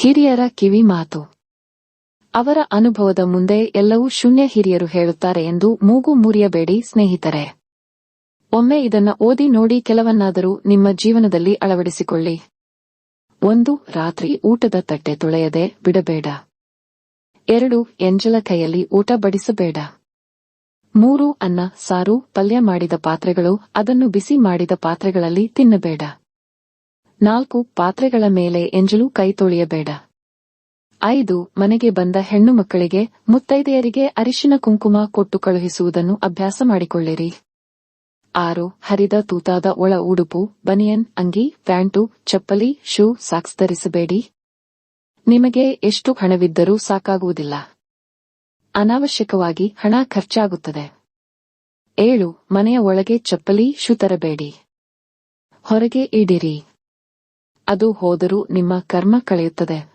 ಹಿರಿಯರ ಕಿವಿ ಮಾತು. ಅವರ ಅನುಭವದ ಮುಂದೆ ಎಲ್ಲವೂ ಶೂನ್ಯ ಹಿರಿಯರು ಹೇಳುತ್ತಾರೆ ಎಂದು ಮೂಗು ಮುರಿಯಬೇಡಿ ಸ್ನೇಹಿತರೆ. ಒಮ್ಮೆ ಇದನ್ನ ಓದಿ ನೋಡಿ ಕೆಲವನ್ನಾದರೂ ನಿಮ್ಮ ಜೀವನದಲ್ಲಿ ಅಳವಡಿಸಿಕೊಳ್ಳಿ. ಒಂದು, ರಾತ್ರಿ ಊಟದ ತಟ್ಟೆ ತೊಳೆಯದೆ ಬಿಡಬೇಡ. ಎರಡು, ಎಂಜಲ ಕೈಯಲ್ಲಿ ಊಟ ಬಡಿಸಬೇಡ. ಮೂರು, ಅನ್ನ, ಸಾರು, ಪಲ್ಯ ಮಾಡಿದ ಪಾತ್ರೆಗಳು, ಅದನ್ನು ಬಿಸಿ ಮಾಡಿದ ಪಾತ್ರೆಗಳಲ್ಲಿ ತಿನ್ನಬೇಡ. ನಾಲ್ಕು ಪಾತ್ರೆಗಳ ಮೇಲೆ ಎಂಜಲು ಕೈ ತೊಳೆಯಬೇಡ. ಐದು, ಮನೆಗೆ ಬಂದ ಹೆಣ್ಣು ಮಕ್ಕಳಿಗೆ ಮುತ್ತೈದೆಯರಿಗೆ ಅರಿಶಿನ ಕುಂಕುಮ ಕೊಟ್ಟು ಕಳುಹಿಸುವುದನ್ನು ಅಭ್ಯಾಸ ಮಾಡಿಕೊಳ್ಳಿರಿ. ಆರು, ಹರಿದ ತೂತಾದ ಒಳ ಉಡುಪು, ಬನಿಯನ್, ಅಂಗಿ, ಪ್ಯಾಂಟು, ಚಪ್ಪಲಿ, ಶೂ ಸಾಕ್ಸ್ ಧರಿಸಬೇಡಿ. ನಿಮಗೆ ಎಷ್ಟು ಹಣವಿದ್ದರೂ ಸಾಕಾಗುವುದಿಲ್ಲ. ಅನಾವಶ್ಯಕವಾಗಿ ಹಣ ಖರ್ಚಾಗುತ್ತದೆ. ಏಳು, ಮನೆಯ ಒಳಗೆ ಚಪ್ಪಲಿ, ಶೂ ತರಬೇಡಿ. ಹೊರಗೆ ಇಡಿರಿ. ಅದು ಹೋದರೂ ನಿಮ್ಮ ಕರ್ಮ ಕಳೆಯುತ್ತದೆ.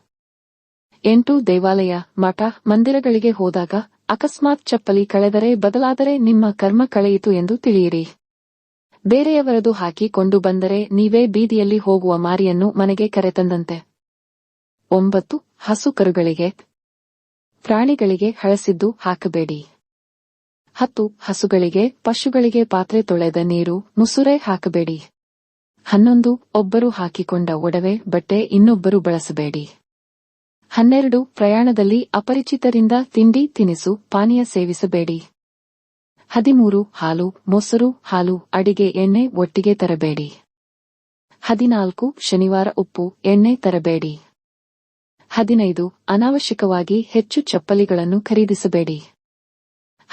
ಎಂಟು, ದೇವಾಲಯ, ಮಠ, ಮಂದಿರಗಳಿಗೆ ಹೋದಾಗ ಅಕಸ್ಮಾತ್ ಚಪ್ಪಲಿ ಕಳೆದರೆ ಬದಲಾದರೆ ನಿಮ್ಮ ಕರ್ಮ ಕಳೆಯಿತು ಎಂದು ತಿಳಿಯಿರಿ. ಬೇರೆಯವರದು ಹಾಕಿಕೊಂಡು ಬಂದರೆ ನೀವೇ ಬೀದಿಯಲ್ಲಿ ಹೋಗುವ ಮಾರಿಯನ್ನು ಮನೆಗೆ ಕರೆತಂದಂತೆ. ಒಂಬತ್ತು, ಹಸು ಕರುಗಳಿಗೆ, ಪ್ರಾಣಿಗಳಿಗೆ ಹಳಸಿದ್ದು ಹಾಕಬೇಡಿ. ಹತ್ತು, ಹಸುಗಳಿಗೆ, ಪಶುಗಳಿಗೆ ಪಾತ್ರೆ ತೊಳೆದ ನೀರು, ಮುಸುರೆ ಹಾಕಬೇಡಿ. ಹನ್ನೊಂದು, ಒಬ್ಬರು ಹಾಕಿಕೊಂಡ ಒಡವೆ, ಬಟ್ಟೆ ಇನ್ನೊಬ್ಬರು ಬಳಸಬೇಡಿ. ಹನ್ನೆರಡು, ಪ್ರಯಾಣದಲ್ಲಿ ಅಪರಿಚಿತರಿಂದ ತಿಂಡಿ, ತಿನಿಸು, ಪಾನೀಯ ಸೇವಿಸಬೇಡಿ. ಹದಿಮೂರು, ಹಾಲು, ಮೊಸರು, ಹಾಲು, ಅಡಿಗೆ, ಎಣ್ಣೆ ಒಟ್ಟಿಗೆ ತರಬೇಡಿ. ಹದಿನಾಲ್ಕು, ಶನಿವಾರ ಉಪ್ಪು, ಎಣ್ಣೆ ತರಬೇಡಿ. ಹದಿನೈದು, ಅನಾವಶ್ಯಕವಾಗಿ ಹೆಚ್ಚು ಚಪ್ಪಲಿಗಳನ್ನು ಖರೀದಿಸಬೇಡಿ.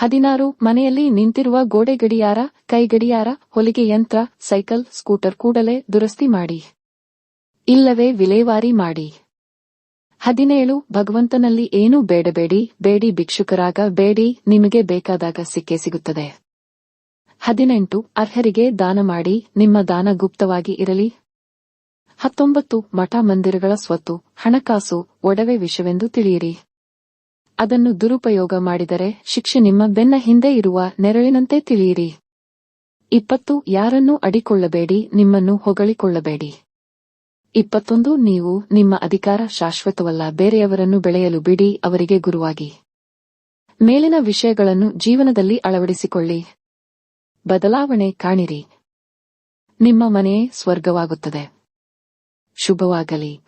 ಹದಿನಾರು, ಮನೆಯಲ್ಲಿ ನಿಂತಿರುವ ಗೋಡೆ ಗಡಿಯಾರ, ಕೈ ಗಡಿಯಾರ, ಹೊಲಿಗೆ ಯಂತ್ರ, ಸೈಕಲ್, ಸ್ಕೂಟರ್ ಕೂಡಲೇ ದುರಸ್ತಿ ಮಾಡಿ. ಇಲ್ಲವೇ ವಿಲೇವಾರಿ ಮಾಡಿ. ಹದಿನೇಳು, ಭಗವಂತನಲ್ಲಿ ಏನೂ ಬೇಡಬೇಡಿ, ಬೇಡಿ ಭಿಕ್ಷುಕರಾಗ, ಬೇಡಿ ನಿಮಗೆ ಬೇಕಾದಾಗ ಸಿಕ್ಕೇ ಸಿಗುತ್ತದೆ. ಹದಿನೆಂಟು, ಅರ್ಹರಿಗೆ ದಾನ ಮಾಡಿ, ನಿಮ್ಮ ದಾನ ಗುಪ್ತವಾಗಿ ಇರಲಿ. ಹತ್ತೊಂಬತ್ತು, ಮಠ ಮಂದಿರಗಳ ಸ್ವತ್ತು, ಹಣಕಾಸು, ಒಡವೆ ವಿಷವೆಂದು ತಿಳಿಯಿರಿ. ಅದನ್ನು ದುರುಪಯೋಗ ಮಾಡಿದರೆ ಶಿಕ್ಷೆ ನಿಮ್ಮ ಬೆನ್ನ ಹಿಂದೆ ಇರುವ ನೆರಳಿನಂತೆ ತಿಳಿಯಿರಿ. ಇಪ್ಪತ್ತು, ಯಾರನ್ನೂ ಅಡಿಕೊಳ್ಳಬೇಡಿ, ನಿಮ್ಮನ್ನು ಹೊಗಳಿಕೊಳ್ಳಬೇಡಿ. ಇಪ್ಪತ್ತೊಂದು, ನೀವು ನಿಮ್ಮ ಅಧಿಕಾರ ಶಾಶ್ವತವಲ್ಲ, ಬೇರೆಯವರನ್ನು ಬೆಳೆಯಲು ಬಿಡಿ, ಅವರಿಗೆ ಗುರುವಾಗಿ. ಮೇಲಿನ ವಿಷಯಗಳನ್ನು ಜೀವನದಲ್ಲಿ ಅಳವಡಿಸಿಕೊಳ್ಳಿ. ಬದಲಾವಣೆ ಕಾಣಿರಿ. ನಿಮ್ಮ ಮನೆಯೇ ಸ್ವರ್ಗವಾಗುತ್ತದೆ. ಶುಭವಾಗಲಿ.